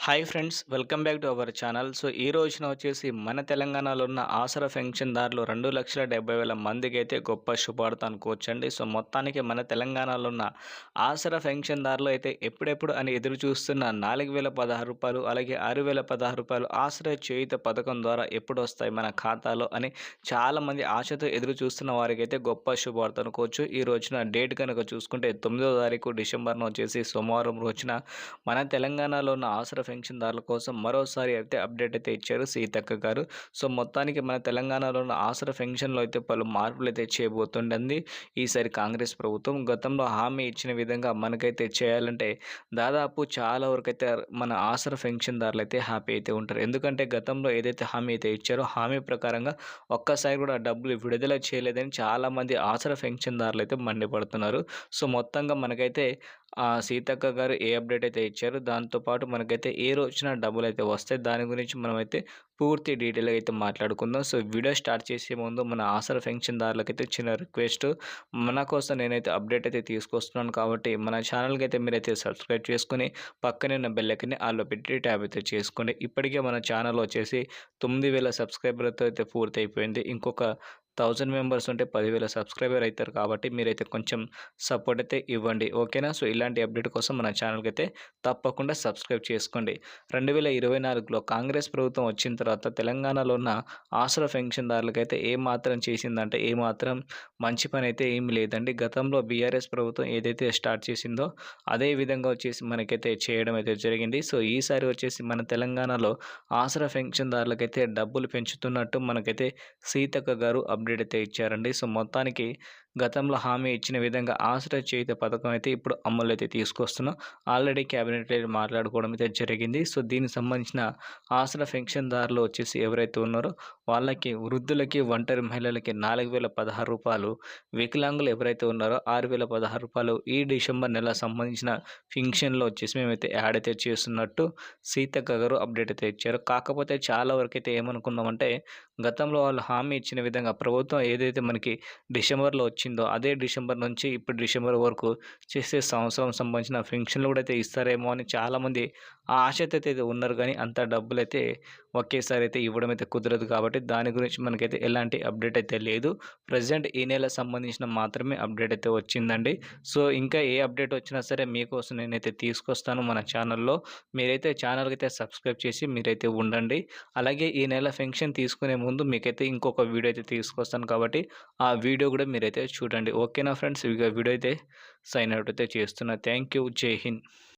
Hi friends welcome back to our channel. So ఈ రోజున వచ్చేసి మన తెలంగాణలో ఉన్న ఆసరా పెన్షన్దారులు రెండు లక్షల డెబ్బై వేల మందికి అయితే గొప్ప శుభార్త అనుకోవచ్చండి సో మొత్తానికి మన తెలంగాణలో ఉన్న ఆసరా పెన్షన్దారులు అయితే ఎప్పుడెప్పుడు అని ఎదురు చూస్తున్న నాలుగు వేల పదహారు రూపాయలు అలాగే ఆరు వేల పదహారు రూపాయలు ఆసరా చేయుత పథకం ద్వారా ఎప్పుడు వస్తాయి మన ఖాతాలో అని చాలామంది ఆశతో ఎదురు చూస్తున్న వారికి అయితే గొప్ప శుభార్త అనుకోవచ్చు ఈ రోజున డేట్ కనుక చూసుకుంటే తొమ్మిదో తారీఖు డిసెంబర్ను వచ్చేసి సోమవారం రోజున మన తెలంగాణలో ఉన్న ఆసరా పెన్షన్దారుల కోసం మరోసారి అయితే అప్డేట్ అయితే ఇచ్చారు సీతక్క గారు. సో మొత్తానికి మన తెలంగాణలో ఉన్న ఆసరా పెన్షన్లో అయితే పలు మార్పులు అయితే చేయబోతుండంది. ఈసారి కాంగ్రెస్ ప్రభుత్వం గతంలో హామీ ఇచ్చిన విధంగా మనకైతే చేయాలంటే దాదాపు చాలా వరకు అయితే మన ఆసరా పెన్షన్దారులు అయితే హ్యాపీ అయితే ఉంటారు. ఎందుకంటే గతంలో ఏదైతే హామీ అయితే ఇచ్చారో హామీ ప్రకారంగా ఒక్కసారి కూడా డబ్బులు విడుదల చేయలేదని చాలామంది ఆసరా పెన్షన్దారులు అయితే మండిపడుతున్నారు. సో మొత్తంగా మనకైతే ఆ సీతక్క గారు ఏ అప్డేట్ అయితే ఇచ్చారో దాంతోపాటు మనకైతే ఏ రోజున డబ్బులు అయితే వస్తాయి దాని గురించి మనమైతే పూర్తి డీటెయిల్గా అయితే మాట్లాడుకుందాం. సో వీడియో స్టార్ట్ చేసే ముందు మన ఆసర దారులకైతే చిన్న రిక్వెస్ట్. మన కోసం నేనైతే అప్డేట్ అయితే తీసుకొస్తున్నాను కాబట్టి మన ఛానల్కి అయితే మీరైతే సబ్స్క్రైబ్ చేసుకుని పక్కనే ఉన్న బెల్లకిని ఆలో పెట్టి ట్యాబ్ అయితే చేసుకోండి. ఇప్పటికే మన ఛానల్ వచ్చేసి తొమ్మిది వేల సబ్స్క్రైబర్లతో అయితే పూర్తి అయిపోయింది ఇంకొక థౌజండ్ మెంబర్స్ ఉంటే పదివేల సబ్స్క్రైబర్ అవుతారు కాబట్టి మీరైతే కొంచెం సపోర్ట్ అయితే ఇవ్వండి ఓకేనా? సో ఇలాంటి అప్డేట్ కోసం మన ఛానల్కి అయితే తప్పకుండా సబ్స్క్రైబ్ చేసుకోండి. రెండు వేల ఇరవై నాలుగులో కాంగ్రెస్ ప్రభుత్వం వచ్చిన తర్వాత తెలంగాణలో ఉన్న ఆసరా పెన్షన్దారులకైతే ఏ మాత్రం చేసిందంటే ఏ మాత్రం మంచి పని అయితే ఏమి లేదండి. గతంలో బీఆర్ఎస్ ప్రభుత్వం ఏదైతే స్టార్ట్ చేసిందో అదే విధంగా వచ్చేసి మనకైతే చేయడం అయితే జరిగింది. సో ఈసారి వచ్చేసి మన తెలంగాణలో ఆసరా పెన్షన్దారులకైతే డబ్బులు పెంచుతున్నట్టు మనకైతే సీతక్క గారు అప్డేట్ అయితే ఇచ్చారండి. సో మొత్తానికి గతంలో హామీ ఇచ్చిన విధంగా ఆశ్రయ చేయుత పథకం అయితే ఇప్పుడు అమలు అయితే తీసుకొస్తున్నాం. ఆల్రెడీ క్యాబినెట్ మాట్లాడుకోవడం అయితే జరిగింది. సో దీనికి సంబంధించిన ఆశ్రయ పెన్షన్దారులు వచ్చేసి ఎవరైతే ఉన్నారో వాళ్ళకి వృద్ధులకి ఒంటరి మహిళలకి నాలుగు వేల పదహారు రూపాయలు వికలాంగులు ఎవరైతే ఉన్నారో ఆరు వేల పదహారు రూపాయలు ఈ డిసెంబర్ నెల సంబంధించిన ఫింక్షన్లో వచ్చేసి మేమైతే యాడ్ అయితే చేస్తున్నట్టు సీతక్క గారు అప్డేట్ అయితే ఇచ్చారు. కాకపోతే చాలా వరకు అయితే ఏమనుకున్నామంటే గతంలో వాళ్ళు హామీ ఇచ్చిన విధంగా ప్రభుత్వం ఏదైతే మనకి డిసెంబర్లో వచ్చిందో అదే డిసెంబర్ నుంచి ఇప్పుడు డిసెంబర్ వరకు చేసే సంవత్సరం సంబంధించిన ఫంక్షన్లు కూడా అయితే ఇస్తారేమో అని చాలామంది ఆ ఆశతో అయితే ఉన్నారు. కానీ అంత డబ్బులు అయితే ఒకేసారి అయితే ఇవ్వడం అయితే కుదరదు కాబట్టి దాని గురించి మనకైతే ఎలాంటి అప్డేట్ అయితే లేదు. ప్రజెంట్ ఈ నెల సంబంధించిన మాత్రమే అప్డేట్ అయితే వచ్చిందండి. సో ఇంకా ఏ అప్డేట్ వచ్చినా సరే మీకోసం నేనైతే తీసుకొస్తాను మన ఛానల్లో. మీరైతే ఛానల్కి అయితే సబ్స్క్రైబ్ చేసి మీరైతే ఉండండి. అలాగే ఈ నెల ఫంక్షన్ తీసుకునే ముందు మీకైతే ఇంకొక వీడియో అయితే తీసుకొస్తాను కాబట్టి ఆ వీడియో కూడా మీరైతే చూడండి. ఓకేనా ఫ్రెండ్స్? ఇక వీడియో అయితే సైన్ అవుట్ అయితే చేస్తున్నా. థ్యాంక్ యూ జై హింద్.